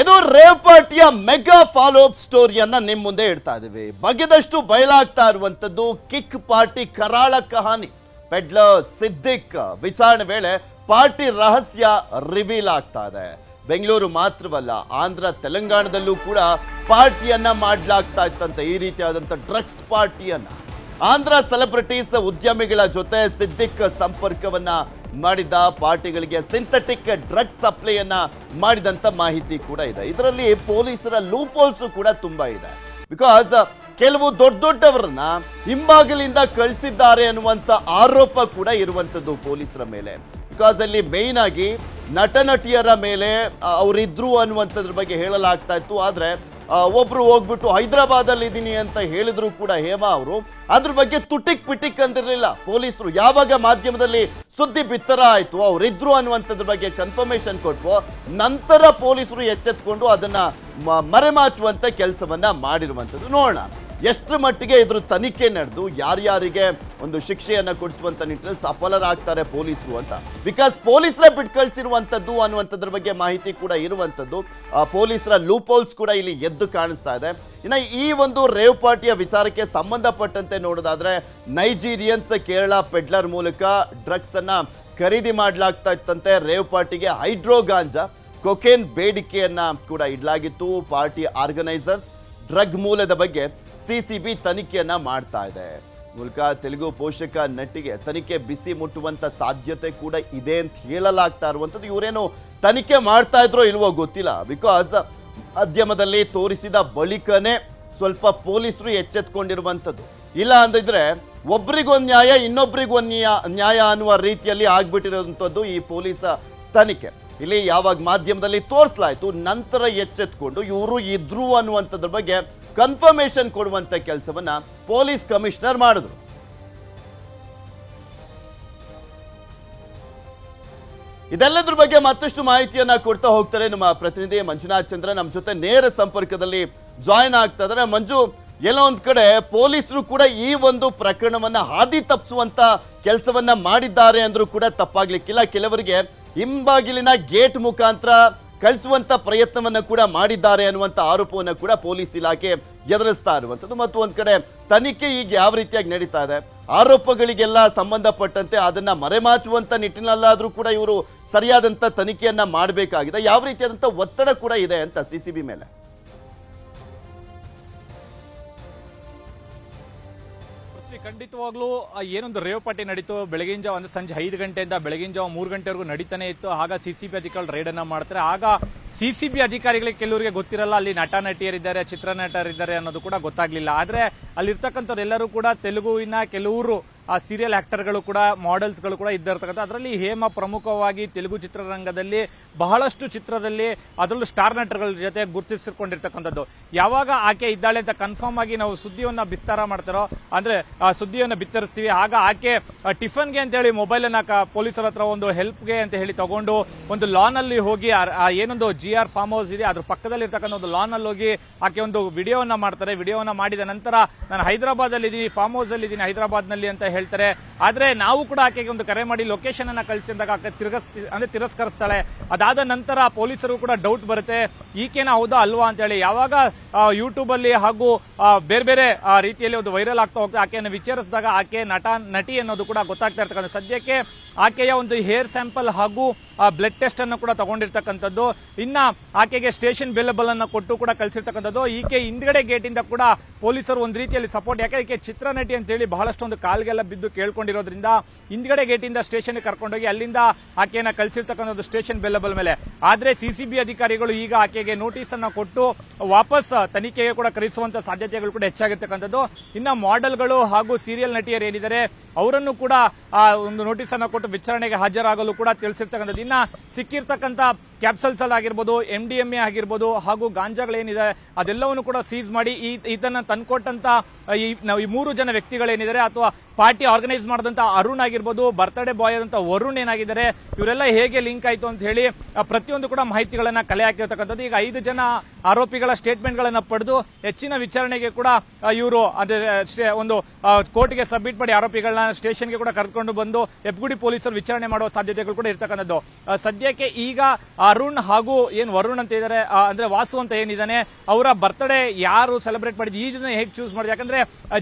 ಇದು ರೇವ್ ಪಾರ್ಟಿಯ mega follow up ಸ್ಟೋರಿಯನ್ನ ನಿಮ್ ಮುಂದೆ ಇಡ್ತಾ ಇದ್ದೀವಿ ಬಗೆದಷ್ಟು ಬಯಲಾಗ್ತಾ ಇರುವಂತದ್ದು ಕಿಕ್ ಪಾರ್ಟಿ ಕರಾಳ ಕಹಾನಿ. ಪೆಡ್ಲರ್, ಸಿದ್ದಿಕ್, ವಿಚಾರಣೆ ವೇಳೆ ಪಾರ್ಟಿ ರಹಸ್ಯ ರಿವೀಲ್ ಆಗ್ತಾ ಇದೆ. ಬೆಂಗಳೂರು ಮಾತ್ರವಲ್ಲ, ಆಂಧ್ರ, ತೆಲಂಗಾಣದಲ್ಲೂ ಕೂಡ ಪಾರ್ಟಿಯನ್ನ ಮಾಡ್ಲಾಗ್ತಾ ಇತ್ತಂತೆ ಈ ರೀತಿಯಾದಂಥ ಡ್ರಗ್ಸ್ ಪಾರ್ಟಿಯನ್ನ. ಆಂಧ್ರ ಸೆಲೆಬ್ರಿಟೀಸ್ ಉದ್ಯಮಿಗಳ ಜೊತೆ ಸಿದ್ದಿಕ್ ಸಂಪರ್ಕವನ್ನ ಮಾಡಿದ ಪಾರ್ಟಿಗಳಿಗೆ ಸಿಂಥೆಟಿಕ್ ಡ್ರಗ್ಸ್ ಸಪ್ಲೈಯನ್ನ ಮಾಡಿದಂತ ಮಾಹಿತಿ ಕೂಡ ಇದೆ. ಇದರಲ್ಲಿ ಪೊಲೀಸರ ಲೂಪೋಲ್ಸು ಕೂಡ ತುಂಬಾ ಇದೆ. ಬಿಕಾಸ್ ಕೆಲವು ದೊಡ್ಡ ದೊಡ್ಡವರನ್ನ ಹಿಂಬಾಗಿಲಿಂದ ಕಳಿಸಿದ್ದಾರೆ ಅನ್ನುವಂತ ಆರೋಪ ಕೂಡ ಇರುವಂತದ್ದು ಪೊಲೀಸರ ಮೇಲೆ. ಬಿಕಾಸ್ ಅಲ್ಲಿ ಮೇಯ್ನ್ ಆಗಿ ನಟ ನಟಿಯರ ಮೇಲೆ ಅವರಿದ್ರು ಅನ್ನುವಂಥದ್ರ ಬಗ್ಗೆ ಹೇಳಲಾಗ್ತಾ ಇತ್ತು. ಆದ್ರೆ ಆ, ಒಬ್ರು ಹೋಗ್ಬಿಟ್ಟು ಹೈದರಾಬಾದಲ್ಲಿ ಇದ್ದೀನಿ ಅಂತ ಹೇಳಿದ್ರು ಕೂಡ ಹೇಮಾ ಅವರು. ಅದ್ರ ಬಗ್ಗೆ ತುಟಿಕ್ ಪಿಟಿಕ್ ಅಂದಿರಲಿಲ್ಲ ಪೊಲೀಸರು ಯಾವಾಗ ಮಾಧ್ಯಮದಲ್ಲಿ ಸುದ್ದಿ ಬಿತ್ತರ ಆಯ್ತು ಅವರಿದ್ರು ಅನ್ನುವಂಥದ್ರ ಬಗ್ಗೆ ಕನ್ಫರ್ಮೇಶನ್ ಕೊಟ್ಟು ನಂತರ ಪೊಲೀಸರು ಎಚ್ಚೆತ್ಕೊಂಡು ಅದನ್ನ ಮರೆಮಾಚುವಂತ ಕೆಲಸವನ್ನ ಮಾಡಿರುವಂಥದ್ದು. ನೋಡೋಣ. ಎಷ್ಟರ ಮಟ್ಟಿಗೆ ಇದ್ರ ತನಿಖೆ ನಡೆದು ಯಾರ್ಯಾರಿಗೆ ಒಂದು ಶಿಕ್ಷೆಯನ್ನ ಕೊಡಿಸುವಂತ ನಿಟ್ಟಿನಲ್ಲಿ ಸಫಲರಾಗ್ತಾರೆ ಪೊಲೀಸರು ಅಂತ. ಬಿಕಾಸ್ ಪೊಲೀಸರೇ ಬಿಟ್ಟು ಕಳಿಸಿರುವಂತದ್ದು ಅನ್ನುವಂಥದ್ರ ಬಗ್ಗೆ ಮಾಹಿತಿ ಕೂಡ ಇರುವಂತದ್ದು. ಪೊಲೀಸರ ಲೂಪೋಲ್ಸ್ ಕೂಡ ಇಲ್ಲಿ ಎದ್ದು ಕಾಣಿಸ್ತಾ ಇದೆ. ಇನ್ನು ಈ ಒಂದು ರೇವ್ ಪಾರ್ಟಿಯ ವಿಚಾರಕ್ಕೆ ಸಂಬಂಧಪಟ್ಟಂತೆ ನೋಡೋದಾದ್ರೆ ನೈಜೀರಿಯನ್ಸ್ ಕೇರಳ ಪೆಡ್ಲರ್ ಮೂಲಕ ಡ್ರಗ್ಸ್ ಅನ್ನ ಖರೀದಿ ಮಾಡಲಾಗ್ತಾ ಇತ್ತಂತೆ. ರೇವ್ ಪಾರ್ಟಿಗೆ ಹೈಡ್ರೋ ಗಾಂಜಾ, ಕೊಕೇನ್ ಬೇಡಿಕೆಯನ್ನ ಕೂಡ ಇಡಲಾಗಿತ್ತು. ಪಾರ್ಟಿ ಆರ್ಗನೈಸರ್ಸ್ ಡ್ರಗ್ ಮೂಲದ ಬಗ್ಗೆ ಸಿಸಿಬಿ ತನಿಖೆಯನ್ನ ಮಾಡ್ತಾ ಇದೆ. ಮೂಲಕ ತೆಲುಗು ಪೋಷಕ ನಟಿಗೆ ತನಿಖೆ ಬಿಸಿ ಮುಟ್ಟುವಂತ ಸಾಧ್ಯತೆ ಕೂಡ ಇದೆ ಅಂತ ಹೇಳಲಾಗ್ತಾ ಇರುವಂಥದ್ದು. ಇವರೇನು ತನಿಖೆ ಮಾಡ್ತಾ ಇದ್ರೋ ಇಲ್ವೋ ಗೊತ್ತಿಲ್ಲ. ಬಿಕಾಸ್ ಮಾಧ್ಯಮದಲ್ಲಿ ತೋರಿಸಿದ ಬಳಿಕನೇ ಸ್ವಲ್ಪ ಪೊಲೀಸರು ಎಚ್ಚೆತ್ಕೊಂಡಿರುವಂಥದ್ದು. ಇಲ್ಲ ಅಂದಿದ್ರೆ ಒಬ್ರಿಗೊಂದು ನ್ಯಾಯ ಇನ್ನೊಬ್ರಿಗೊಂದು ನ್ಯಾಯ ಅನ್ನುವ ರೀತಿಯಲ್ಲಿ ಆಗ್ಬಿಟ್ಟಿರುವಂಥದ್ದು ಈ ಪೊಲೀಸ ತನಿಖೆ. ಇಲ್ಲಿ ಯಾವಾಗ ಮಾಧ್ಯಮದಲ್ಲಿ ತೋರಿಸಲಾಯಿತು, ನಂತರ ಎಚ್ಚೆತ್ಕೊಂಡು ಇವರು ಇದ್ರು ಅನ್ನುವಂಥದ್ರ ಬಗ್ಗೆ ಕನ್ಫರ್ಮೇಶನ್ ಕೊಡುವಂತ ಕೆಲಸವನ್ನ ಪೊಲೀಸ್ ಕಮಿಷನರ್ ಮಾಡಿದ್ರು. ಇದೆಲ್ಲದ್ರ ಬಗ್ಗೆ ಮತ್ತಷ್ಟು ಮಾಹಿತಿಯನ್ನ ಕೊಡ್ತಾ ಹೋಗ್ತಾರೆ ನಮ್ಮ ಪ್ರತಿನಿಧಿ ಮಂಜುನಾಥ್ ಚಂದ್ರ. ನಮ್ಮ ಜೊತೆ ನೇರ ಸಂಪರ್ಕದಲ್ಲಿ ಜಾಯಿನ್ ಆಗ್ತಾ ಇದ್ದಾರೆ. ಮಂಜು, ಎಲ್ಲೋ ಒಂದ್ ಕಡೆ ಪೊಲೀಸರು ಕೂಡ ಈ ಒಂದು ಪ್ರಕರಣವನ್ನ ಹಾದಿ ತಪ್ಪಿಸುವಂತ ಕೆಲಸವನ್ನ ಮಾಡಿದ್ದಾರೆ ಅಂದ್ರೂ ಕೂಡ ತಪ್ಪಾಗ್ಲಿಕ್ಕಿಲ್ಲ. ಕೆಲವರಿಗೆ ಹಿಂಬಾಗಿಲಿನ ಗೇಟ್ ಮುಖಾಂತರ ಕಳಿಸುವಂತ ಪ್ರಯತ್ನವನ್ನ ಕೂಡ ಮಾಡಿದ್ದಾರೆ ಅನ್ನುವಂತ ಆರೋಪವನ್ನು ಕೂಡ ಪೊಲೀಸ್ ಇಲಾಖೆ ಎದುರಿಸ್ತಾ ಇರುವಂಥದ್ದು ಮತ್ತು ಒಂದು ಕಡೆ ತನಿಖೆ ಈಗ ಯಾವ ರೀತಿಯಾಗಿ ನಡೀತಾ ಇದೆ? ಆರೋಪಗಳಿಗೆಲ್ಲ ಸಂಬಂಧಪಟ್ಟಂತೆ ಅದನ್ನ ಮರೆಮಾಚುವಂತ ನಿಟ್ಟಿನಲ್ಲಾದರೂ ಕೂಡ ಇವರು ಸರಿಯಾದಂತ ತನಿಖೆಯನ್ನ ಮಾಡಬೇಕಾಗಿದೆ. ಯಾವ ರೀತಿಯಾದಂಥ ಒತ್ತಡ ಕೂಡ ಇದೆ ಅಂತ ಸಿಸಿಬಿ ಮೇಲೆ? ಖಂಡಿತವಾಗ್ಲೂ ಏನೊಂದು ರೇವ್ ಪಾರ್ಟಿ ನಡೀತು, ಬೆಳಗಿನ ಜಾವ ಅಂದ್ರೆ ಸಂಜೆ ಐದು ಗಂಟೆಯಿಂದ ಬೆಳಗಿನ ಜಾವ ಮೂರು ಗಂಟೆವರೆಗೂ ನಡೀತಾನೆ ಇತ್ತು. ಆಗ ಸಿಸಿಬಿ ಅಧಿಕಾರಿಗಳು ರೇಡ್ ಅನ್ನ ಮಾಡ್ತಾರೆ. ಆಗ ಸಿಸಿಬಿ ಅಧಿಕಾರಿಗಳಿಗೆ ಕೆಲವರಿಗೆ ಗೊತ್ತಿರಲ್ಲ, ಅಲ್ಲಿ ನಟ ನಟಿಯರಿದ್ದಾರೆ ಚಿತ್ರನಟರಿದ್ದಾರೆ ಅನ್ನೋದು ಕೂಡ ಗೊತ್ತಾಗ್ಲಿಲ್ಲ. ಆದ್ರೆ, ಅಲ್ಲಿರ್ತಕ್ಕಂಥವ್ರೆಲ್ಲರೂ ಕೂಡ ತೆಲುಗುವಿನ ಕೆಲವರು ಆ ಸೀರಿಯಲ್ ಆಕ್ಟರ್ಗಳು ಕೂಡ ಮಾಡೆಲ್ಸ್ಗಳು ಕೂಡ ಇದ್ದಿರ್ತಕ್ಕಂಥ ಅದರಲ್ಲಿ ಹೇಮ ಪ್ರಮುಖವಾಗಿ ತೆಲುಗು ಚಿತ್ರರಂಗದಲ್ಲಿ ಬಹಳಷ್ಟು ಚಿತ್ರದಲ್ಲಿ ಅದರಲ್ಲೂ ಸ್ಟಾರ್ ನಟರ್ಗಳ ಜೊತೆ ಗುರುತಿಸಿಕೊಂಡಿರ್ತಕ್ಕಂಥದ್ದು. ಯಾವಾಗ ಆಕೆ ಇದ್ದಾಳೆ ಅಂತ ಕನ್ಫರ್ಮ್ ಆಗಿ ನಾವು ಸುದ್ದಿಯನ್ನು ವಿಸ್ತಾರ ಮಾಡ್ತಾರೋ, ಅಂದರೆ ಸುದ್ದಿಯನ್ನ ಬಿತ್ತರಿಸ್ತೀವಿ. ಆಗ ಆಕೆ ಟಿಫನ್ಗೆ ಅಂತೇಳಿ ಮೊಬೈಲನ್ನು ಪೊಲೀಸರ ಹತ್ರ ಒಂದು ಹೆಲ್ಪ್ಗೆ ಅಂತ ಹೇಳಿ ತಗೊಂಡು ಒಂದು ಲಾನಲ್ಲಿ ಹೋಗಿ ಏನೊಂದು ಜಿ ಆರ್ ಫಾರ್ಮ್ ಹೌಸ್ ಇದೆ, ಅದ್ರ ಪಕ್ಕದಲ್ಲಿ ಇರ್ತಕ್ಕಂಥ ಒಂದು ಲಾನಲ್ಲಿ ಹೋಗಿ ಆಕೆ ಒಂದು ವಿಡಿಯೋವನ್ನು ಮಾಡ್ತಾರೆ. ವಿಡಿಯೋವನ್ನು ಮಾಡಿದ ನಂತರ, ನಾನು ಹೈದರಾಬಾದಲ್ಲಿ ಇದ್ದೀನಿ ಫಾರ್ಮ್ ಹೌಸಲ್ಲಿ ಇದ್ದೀನಿ ಹೈದರಾಬಾದ್ನಲ್ಲಿ ಅಂತ ಹೇಳ್ತಾರೆ. ಆದ್ರೆ ನಾವು ಕೂಡ ಆಕೆಗೆ ಒಂದು ಕರೆ ಮಾಡಿ ಲೊಕೇಶನ್ ಅನ್ನ ಕಳಿಸಿದಾಗ ಆಕೆ ತಿರ್ಗಸ್ ಅಂದ್ರೆ ತಿರಸ್ಕರಿಸ್ತಾಳೆ. ಅದಾದ ನಂತರ ಪೊಲೀಸರು ಕೂಡ ಡೌಟ್ ಬರುತ್ತೆ. ಈಕೆನ ಹೌದಾ ಅಲ್ವಾ ಅಂತ ಹೇಳಿ ಯಾವಾಗ ಯೂಟ್ಯೂಬ್ ಅಲ್ಲಿ ಹಾಗೂ ಬೇರೆ ಬೇರೆ ರೀತಿಯಲ್ಲಿ ಒಂದು ವೈರಲ್ ಆಗ್ತಾ ಹೋಗ್ತಾ ಆಕೆಯನ್ನು ವಿಚಾರಿಸಿದಾಗ ಆಕೆ ನಟ, ನಟಿ ಅನ್ನೋದು ಕೂಡ ಗೊತ್ತಾಗ್ತಾ ಇರ್ತಕ್ಕಂಥ ಸದ್ಯಕ್ಕೆ ಆಕೆಯ ಒಂದು ಹೇರ್ ಸ್ಯಾಂಪಲ್ ಹಾಗೂ ಬ್ಲಡ್ ಟೆಸ್ಟ್ ಅನ್ನು ಕೂಡ ತಗೊಂಡಿರ್ತಕ್ಕಂಥದ್ದು. ಇನ್ನ ಆಕೆಗೆ ಸ್ಟೇಷನ್ ಬೆಲ್ಲಬಲ್ ಅನ್ನು ಕೊಟ್ಟು ಕೂಡ ಕಳಿಸಿರ್ತಕ್ಕಂಥದ್ದು. ಈಕೆ ಹಿಂದ್ಗಡೆ ಗೇಟ್ ಇಂದ ಕೂಡ ಪೊಲೀಸರು ಒಂದು ರೀತಿಯಲ್ಲಿ ಸಪೋರ್ಟ್ ಯಾಕೆ ಈಕೆ ಚಿತ್ರನಟಿ ಅಂತ ಹೇಳಿ ಬಹಳಷ್ಟು ಒಂದು ಕಾಲ್ಗೆಲ್ಲ ಬಿದ್ದು ಕೇಳ್ಕೊಂಡಿರೋದ್ರಿಂದ ಹಿಂದ್ಗಡೆ ಗೇಟಿಂದ ಸ್ಟೇಷನ್ ಕರ್ಕೊಂಡೋಗಿ ಅಲ್ಲಿಂದ ಆಕೆಯನ್ನ ಕಳಿಸಿರ್ತಕ್ಕಂಥದ್ದು ಸ್ಟೇಷನ್ ಬೆಲ್ಲಬಲ್ ಮೇಲೆ. ಆದ್ರೆ ಸಿಸಿಬಿ ಅಧಿಕಾರಿಗಳು ಈಗ ಆಕೆಗೆ ನೋಟಿಸ್ ಅನ್ನ ಕೊಟ್ಟು ವಾಪಸ್ ತನಿಖೆಗೆ ಕೂಡ ಕರೆಸುವಂತ ಸಾಧ್ಯತೆಗಳು ಕೂಡ ಹೆಚ್ಚಾಗಿರ್ತಕ್ಕಂಥದ್ದು. ಇನ್ನ ಮಾಡೆಲ್ಗಳು ಹಾಗೂ ಸೀರಿಯಲ್ ನಟಿಯರು ಏನಿದ್ದಾರೆ, ಅವರನ್ನು ಕೂಡ ಆ ಒಂದು ನೋಟಿಸ್ ಅನ್ನ ಕೊಟ್ಟು ವಿಚಾರಣೆಗೆ ಹಾಜರಾಗಲು ಕೂಡ ತಿಳಿಸಿರ್ತಕ್ಕಂಥದ್ದು. ಇನ್ನ ಸಿಕ್ಕಿರ್ತಕ್ಕಂಥ ಕ್ಯಾಪ್ಸಲ್ಸ್ ಅಲ್ಲಿ ಆಗಿರ್ಬೋದು ಎಂ ಡಿ ಎಂ ಎ ಆಗಿರ್ಬೋದು, ಹಾಗೂ ಗಾಂಜಾಗಳೇನಿದೆ ಅದೆಲ್ಲವನ್ನು ಕೂಡ ಸೀಸ್ ಮಾಡಿ ಈ ಇದನ್ನ ತಂದುಕೊಟ್ಟಂತ, ಈ ನಾವು ಈ ಮೂರು ಜನ ವ್ಯಕ್ತಿಗಳೇನಿದ್ದಾರೆ, ಅಥವಾ ಪಾರ್ಟಿ ಆರ್ಗನೈಸ್ ಮಾಡಿದಂತ ಅರುಣ್ ಆಗಿರ್ಬೋದು ಬರ್ತ್ಡೇ ಬಾಯ್ ಆದಂತ ವರುಣ್ ಏನಾಗಿದ್ದಾರೆ, ಇವರೆಲ್ಲ ಹೇಗೆ ಲಿಂಕ್ ಆಯಿತು ಅಂತ ಹೇಳಿ ಪ್ರತಿಯೊಂದು ಕೂಡ ಮಾಹಿತಿಗಳನ್ನು ಕಲೆ ಹಾಕಿರ್ತಕ್ಕಂಥದ್ದು. ಈಗ ಐದು ಜನ ಆರೋಪಿಗಳ ಸ್ಟೇಟ್ಮೆಂಟ್ಗಳನ್ನ ಪಡೆದು ಹೆಚ್ಚಿನ ವಿಚಾರಣೆಗೆ ಕೂಡ ಇವರು ಅದೇ ಸ್ಟೇ- ಒಂದು ಕೋರ್ಟ್ಗೆ ಸಬ್ಮಿಟ್ ಮಾಡಿ ಆರೋಪಿಗಳನ್ನ ಸ್ಟೇಷನ್ಗೆ ಕೂಡ ಕರೆದುಕೊಂಡು ಬಂದು ಹೆಬ್ಗುಡಿ ಪೊಲೀಸರು ವಿಚಾರಣೆ ಮಾಡುವ ಸಾಧ್ಯತೆಗಳು ಕೂಡ ಇರ್ತಕ್ಕಂಥದ್ದು. ಸದ್ಯಕ್ಕೆ ಈಗ ಅರುಣ್ ಹಾಗೂ ಏನು ವರುಣ್ ಅಂತ ಇದ್ದಾರೆ ಅಂದ್ರೆ ವಾಸು ಅಂತ ಏನಿದ್ದಾನೆ ಅವರ ಬರ್ತ್ಡೇ ಯಾರು ಸೆಲೆಬ್ರೇಟ್ ಮಾಡಿದ್ರು ಈ ದಿನ ಹೇಗೆ ಚೂಸ್ ಮಾಡಿದ್ರು ಯಾಕಂದ್ರೆ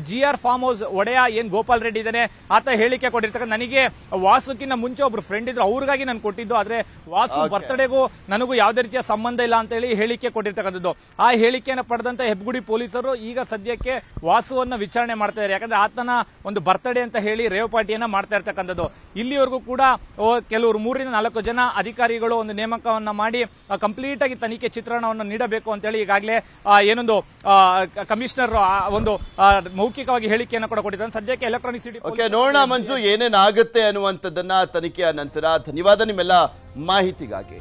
ಜಿ ಆರ್ ಫಾರ್ಮ್ ಹೌಸ್ ಒಡೆಯ ಏನ್ ಗೋಪಾಲ್ ರೆಡ್ಡಿ ಇದ್ದಾನೆ ಆತ ಹೇಳಿಕೆ ಕೊಟ್ಟಿರ್ತಕ್ಕಂಥ ನನಗೆ ವಾಸುಕಿನ ಮುಂಚೆ ಒಬ್ರು ಫ್ರೆಂಡ್ ಇದ್ರು ಅವ್ರಿಗಾಗಿ ನಾನು ಕೊಟ್ಟಿದ್ದು ಆದ್ರೆ ವಾಸು. ಬರ್ತ್ಡೇಗೂ ನನಗೂ ಯಾವುದೇ ರೀತಿಯ ಸಂಬಂಧ ಇಲ್ಲ ಅಂತ ಹೇಳಿ ಹೇಳಿಕೆ ಕೊಟ್ಟಿರ್ತಕ್ಕಂಥದ್ದು ಆ ಹೇಳಿಕೆಯನ್ನು ಪಡೆದಂತ ಹೆಬ್ಗುಡಿ ಪೊಲೀಸರು ಈಗ ಸದ್ಯಕ್ಕೆ ವಾಸುವನ್ನು ವಿಚಾರಣೆ ಮಾಡ್ತಾ ಇದ್ದಾರೆ. ಯಾಕಂದ್ರೆ ಆತನ ಒಂದು ಬರ್ತ್ಡೇ ಅಂತ ಹೇಳಿ ರೇವ್ ಪಾರ್ಟಿಯನ್ನ ಮಾಡ್ತಾ ಇರ್ತಕ್ಕಂಥದ್ದು. ಇಲ್ಲಿವರೆಗೂ ಕೂಡ ಕೆಲವರು ಮೂರಿಂದ ನಾಲ್ಕು ಜನ ಅಧಿಕಾರಿಗಳು ಒಂದು ನೇಮಕವನ್ನ ಮಾಡಿ ಕಂಪ್ಲೀಟ್ ಆಗಿ ತನಿಖೆ ಚಿತ್ರಣವನ್ನು ನೀಡಬೇಕು ಅಂತ ಹೇಳಿ ಈಗಾಗಲೇ ಏನೊಂದು ಕಮಿಷನರ್ ಆ, ಒಂದು ಮೌಖಿಕವಾಗಿ ಹೇಳಿಕೆಯನ್ನು ಕೂಡ ಕೊಟ್ಟಿದ್ದಾರೆ. ಸದ್ಯಕ್ಕೆ ಎಲೆಕ್ಟ್ರಾನಿಕ್ ಸಿಟಿ ಓಕೆ ನೋಡೋಣ ಮಂಜು ಏನೇನಾಗುತ್ತೆ ಅನ್ನುವಂಥದ್ದನ್ನ ತನಿಖೆಯ ನಂತರ ಧನ್ಯವಾದ ನಿಮ್ಮೆಲ್ಲ ಮಾಹಿತಿಗಾಗಿ.